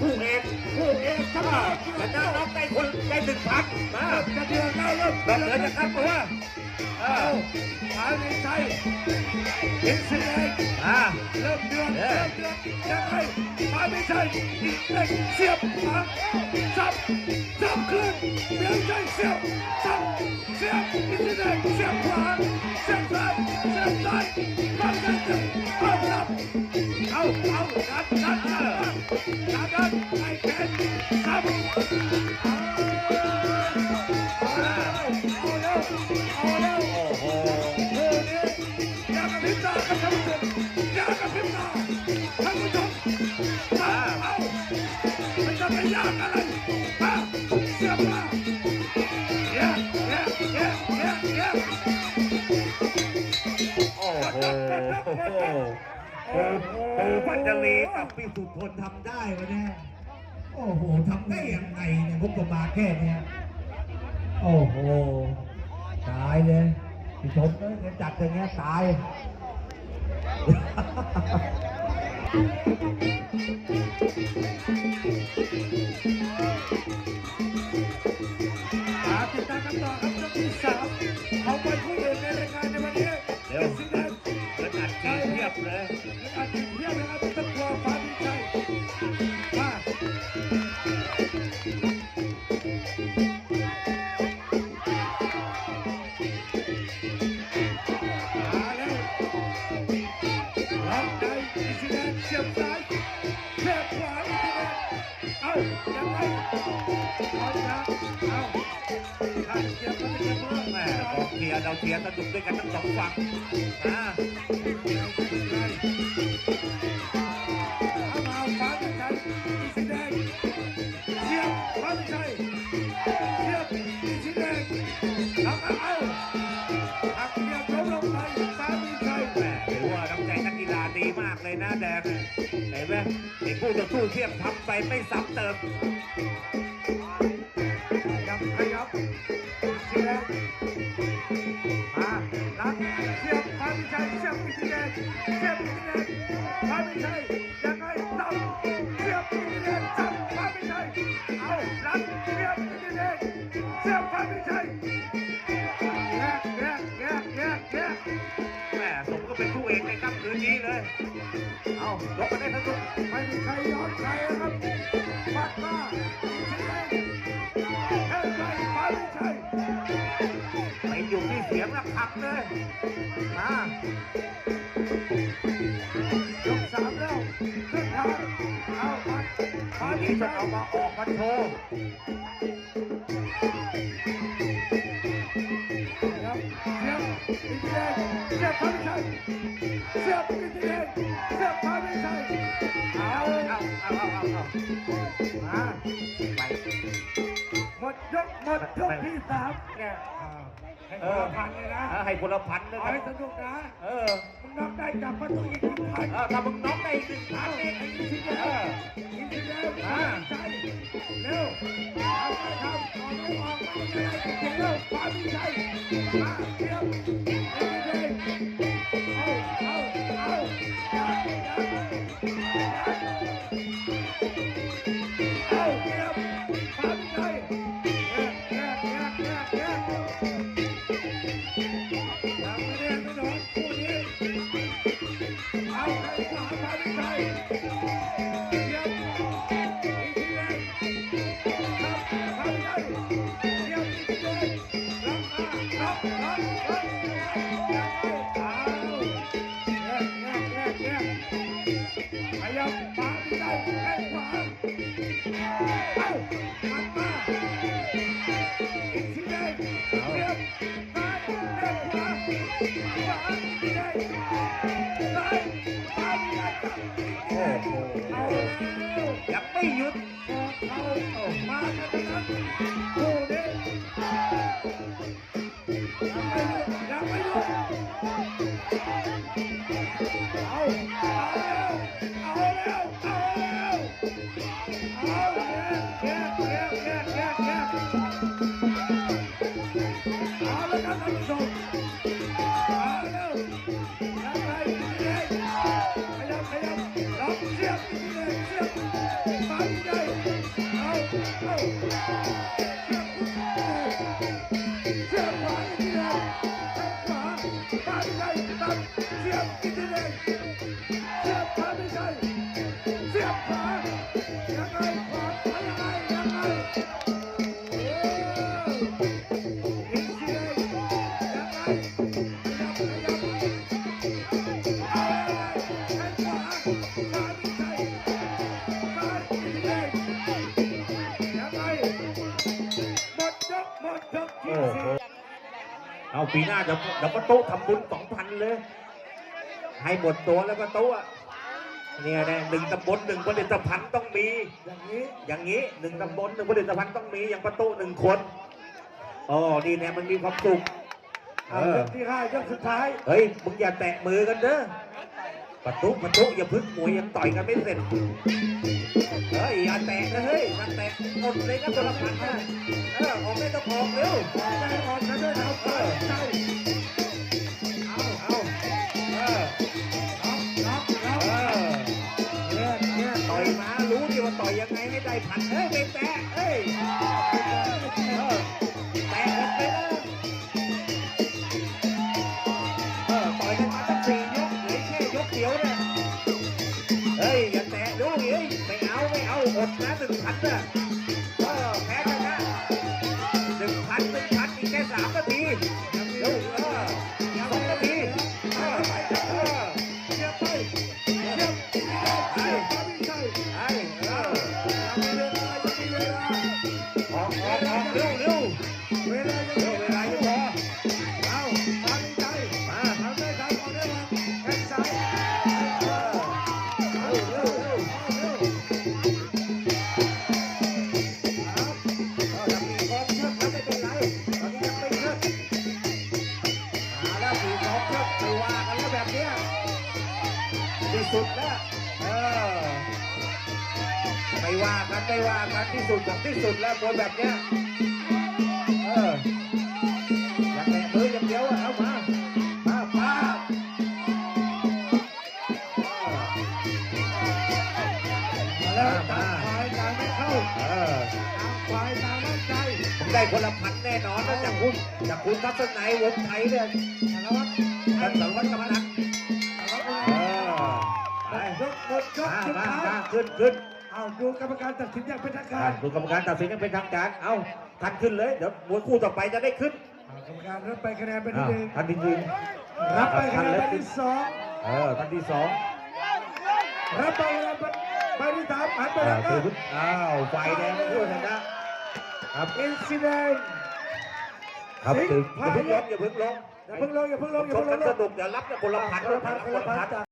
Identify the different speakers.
Speaker 1: คู่เอกคู่เอกถ้าจะได้รับได้คนได้หนึ่งพันมา
Speaker 2: จะเดือดแล้วเริ่ม
Speaker 1: แบบเหลือจะคัดตัวเอ
Speaker 2: เอา
Speaker 1: อ
Speaker 2: หาในใจเห็นสีแดง
Speaker 1: อ่า
Speaker 2: เริ่มเดือดเริ่มเดือดยังไงมาไม่ใช่อีกเล็กเสียบขวาจับจับคืนเดี๋ยวใจเสียบจับเสียบอีกทีแดงเสียบขวาเสียบซ้ายเสียบซ้ายมาไม่ใช่เอาจับเอาเอา
Speaker 1: โอ้โห
Speaker 2: โอ้เนี่ยอยากกระพริบตาครับท่านผู้ชมอยากกระพริบตาท่านผู้ชมเอาเอามันจะไม่ยากอะไรมาเสียบมาเย้เย้เย้เย้เย้
Speaker 1: โอ้โหโอ้โหพันจรีกับพี่สุพลทำได้วะเนี่ย
Speaker 3: โอ้โหทำได้ยังไงเนี่ยพวกผมมาแค่เนี้ยโอ้โห ตายเลยพี่ชมเอ้ยจัดอย่างเงี้ยตาย
Speaker 2: มาติดตามกันต่อครับยกที่สามเอาไปคู่เอกในรายการในวันนี้
Speaker 1: เร็ว
Speaker 2: สีแดง
Speaker 1: ขนาดทีเทียบเลย
Speaker 2: อาทิตย์เที่ยงนะครับตะกั มแม่
Speaker 1: กเชียร์เราเชียร์สนุกด้วยกันทั้งสองฝั่งอ่า
Speaker 2: เอามาฟ้าไม่ใช่อีสีแดงเสียบฟ้าไม่ใช่เสียบอีสีแดงเอาเอาเอาหักเสียบล้มลงไปฟ้าม่ใช่
Speaker 1: แม่ถือว่าน้ำใจนักกีฬาดีมากเลยนะแดงเห็นไหมไอ้ผู้ต่อสู้เทียบทำไปไม่ซ้ำเติม
Speaker 2: เอาลัดเสียบอีสีแดงเสียบฟ้าไม่ใช่แยกแยกแยกแยกแยก
Speaker 1: แม่สมก็เป็นคู่เอกในค่ำคืนนี้เลย เอายกมาได้ทั้งทุก
Speaker 2: ไม่มีใครยอมใครนะครับปัดมาแค่ใจฟ้าไม่ใช่
Speaker 1: ไปอยู่ที่เสียงแล้วขับเลย
Speaker 2: นี้
Speaker 1: จะเอามาออกมาโชว์
Speaker 2: เสียบอีกทีแดงเสียบฟ้าไม่ใช่เสียบอีกทีแดงเสียบฟ้าไม่ใช่เอา
Speaker 1: เอาเอาเอาเอา
Speaker 2: มา
Speaker 1: ไป
Speaker 2: ดยกหมดยกที่สามเนี่ยให้
Speaker 1: เอ
Speaker 2: ค
Speaker 1: อ
Speaker 2: นละพันเลยนะ
Speaker 1: เออให้คนละพันเลย
Speaker 2: เอา
Speaker 1: นะ
Speaker 2: ให้สนุกนะ
Speaker 1: เออ
Speaker 2: มึงนับได้กลับมาตัวอีกหนึ่งพัน
Speaker 1: เออถ้ามึงน็อกได้อีกหนึ่งพั
Speaker 2: เอา
Speaker 1: น
Speaker 2: ไอ้
Speaker 1: นี่
Speaker 2: ไอ้ที่เดียว
Speaker 1: เออ
Speaker 2: อีกทีเดียวมาใจเร็วเอาไปทำออกไม่ออกไม่ได้เดี๋ยวความดีใจมาเดี๋ยว ยังไม่
Speaker 1: หยุด
Speaker 2: เอาเอามากันนะครับคู่นี้ยังไม่หยุดยังไม่หยุดเอาเอาแล้วเอาแล้วเอาแล้วเอาแยกแยกแยกแยกแยกเอาแล้วครับท่านผู้ชม เอา
Speaker 1: ปีหน้าเดี๋ยวเดี๋ยวป้าตู้ทำบุญสองพันเลย ให้หมดตัวแล้วป้าตู้อะเนี่ยแน่หนึ่งตำบลหนึ่งผลิตภัณฑ์ต้องมี
Speaker 2: อย่างนี้
Speaker 1: อย่างนี้หนึ่งตำบลหนึ่งผลิตภัณฑ์ต้องมี อย่างประตูหนึ่งคนอ๋อนี่เนี่ยมันมีความสุข
Speaker 2: เอายกที่ห้ายกสุดท้าย
Speaker 1: เฮ้ย มึงอย่าแตะมือกันเด้อ ประตูประตูอย่าพึ่งมวยยังต่อยกันไม่เสร็จ เฮ้ยอย่าแตะนะเฮ้ยมันแตะหมดเลยนะตัวละพันนะเออออกไม่ต้องออกเร็ว
Speaker 2: ใจอ่อนกันด้วเอาไปใจ
Speaker 1: เอาเอาเออ
Speaker 2: น็อกน็อกน็อก
Speaker 1: เออเนี่ยเนี่ยต่อยมารู้ดิว่าต่อยยังไงให้ได้พันเฮ้ยไม่แตะากันแล้
Speaker 2: วแบ
Speaker 1: บเนี้ยที่สุดแล้วเออไม่ว่ากันไม่ว่ากันที่สุดของที่สุดแล้วมวยแบบเนี้ย คนละพันแน่นอนนะจากคุณจากคุณทัศนัยวงไทยเนี่ย
Speaker 2: สารวัตร
Speaker 1: ท่านสารวัตรกำนันเออไป
Speaker 2: ยกหมดยก
Speaker 1: มา
Speaker 2: สุด
Speaker 1: มา
Speaker 2: ท้าย
Speaker 1: มาขึ้นขึ้น
Speaker 2: เอาดูกรรมการตัดสินอย่างเป็นทางกา
Speaker 1: อ่ารดูกรรมการตัดสินกันเป็นทางการ เอ้าทันขึ้นเลย เดี๋ยวมวยคู่ต่อไปจะได้ขึ้น
Speaker 2: เอากรรมการรับไปคะแนนเป็น
Speaker 1: อ่า
Speaker 2: ที่หนึ่ง
Speaker 1: ทันที่หนึ่ง
Speaker 2: รับไปคะแนนเป็นที่สอง
Speaker 1: เออทันที่สอง
Speaker 2: รับไปคะแนนเป็นไปที่สามหันไป
Speaker 1: อ่า
Speaker 2: แล้ว
Speaker 1: คือ
Speaker 2: ก็
Speaker 1: ขึ้นอ้าวไฟแดงคู่ชนะ ครับ
Speaker 2: อินซิเดน
Speaker 1: ครับ
Speaker 2: สิงห์
Speaker 1: อย่าเพิ่งลงอย่าเพิ่งลง
Speaker 2: อย่าเพิ่งลงอย่าเพิ่งลงอย่า
Speaker 1: ช
Speaker 2: เพิ่
Speaker 1: ม
Speaker 2: งล
Speaker 1: กัน
Speaker 2: ง
Speaker 1: สนุกเดี๋ยวรับเนี่ยคนละพัน
Speaker 2: คนละพันคนละพันจาก